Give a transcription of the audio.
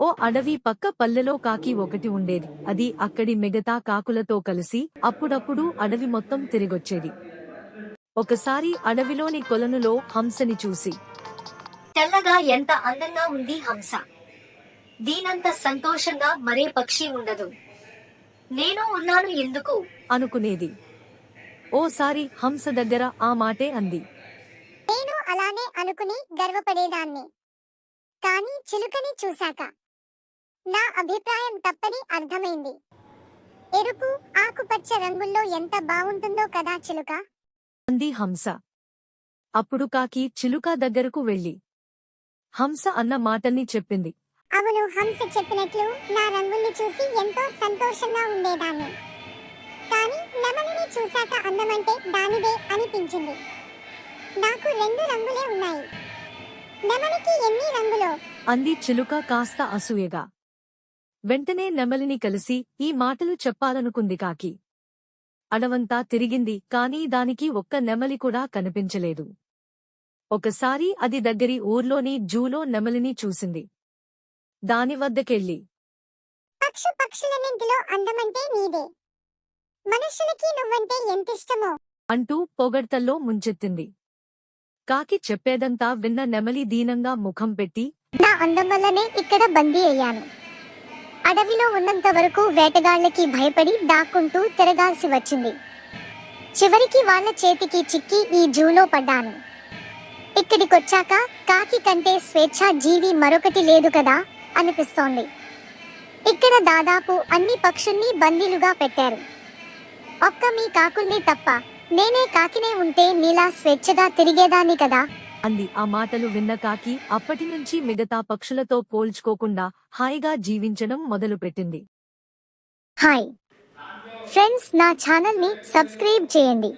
ఓ అడవి పక్క పల్లెలో కాకి ఒకటి ఉండేది. అది అక్కడి మిగతా కాకులతో కలిసి అప్పుడప్పుడు అడవి మొత్తం తిరిగొచ్చేది. ఒకసారి అడవిలోని కొలనులో హంసని చూసి తెల్లగా ఎంత అందంగా ఉంది హంస. దీనంత సంతోషంగా మరే పక్షి ఉండదు. నేను ఉన్నాను ఎందుకు అనుకునేది. ఓసారి హంస దగ్గర ఆ మాటే అంది. నేను అలానే అనుకుని గర్వపడేదాన్ని. కానీ చిలుకని చూశాక నా అభిప్రాయం తప్పని అర్థమైంది. ఎరుపు ఆకుపచ్చ రంగుల్లో ఎంత బాగుంటుందో కదా చిలుక? అంది హంస. అప్పుడు కాకి చిలుక దగ్గరకు వెళ్ళి హంస అన్న మాటల్ని చెప్పింది. అవును హంస చెప్పినట్లు నా రంగుల్ని చూసి ఎంతో సంతోషంగా ఉండేదాన్ని. కానీ నెమలిని చూశాక అందమంటే దానిదే అనిపించింది. నాకు రెండు రంగులే ఉన్నాయి. నెమలికి ఎన్ని రంగులో? అంది చిలుక కాస్త అసూయగా. వెంటనే నెమలిని కలిసి ఈ మాటలు చెప్పాలనుకుంది కాకి. అడవంతా తిరిగింది కాని దానికి ఒక్క నెమలి కూడా కనిపించలేదు. ఒకసారి అది దగ్గరి ఊర్లోని జూలో నెమలిని చూసింది. దాని వద్దకెళ్ళి. పక్షు పక్షులన్నింటిలో అందమంటే నీదే. మనుషులకి నువ్వంటే ఎంతిష్టమో. అంటూ పొగడ్తల్లో ముంచెత్తింది. కాకి చెప్పేదంతా విన్న నెమలి దీనంగా ముఖం పెట్టి నా అందం వల్లనే ఇక్కడ బందీ అయ్యాను. అడవిలో ఉన్నంత వరకు వేటగాళ్ళకి భయపడి దాక్కుంటూ తిరగాల్సి వచ్చింది. చివరికి వాళ్ళ చేతికి చిక్కి ఈ జూలో పడ్డాను. ఇక్కడికొచ్చాక కాకి కంటే స్వేచ్ఛా జీవి మరొకటి లేదు కదా అనిపిస్తోంది. ఇక్కడ దాదాపు అన్ని పక్షుల్ని బందీలుగా పెట్టారు. ఒక్క మీ కాకుల్ని తప్ప నేనే కాకినే ఉంటే నీలా స్వేచ్ఛగా తిరిగేదాన్ని కదా అంది. ఆ మాటలు విన్న కాకి అప్పటినుంచి మిగతా పక్షులతో పోల్చుకోకుండా హాయిగా జీవించడం మొదలుపెట్టింది. హాయ్. ఫ్రెండ్స్ నా ఛానల్ని సబ్స్క్రైబ్ చేయండి.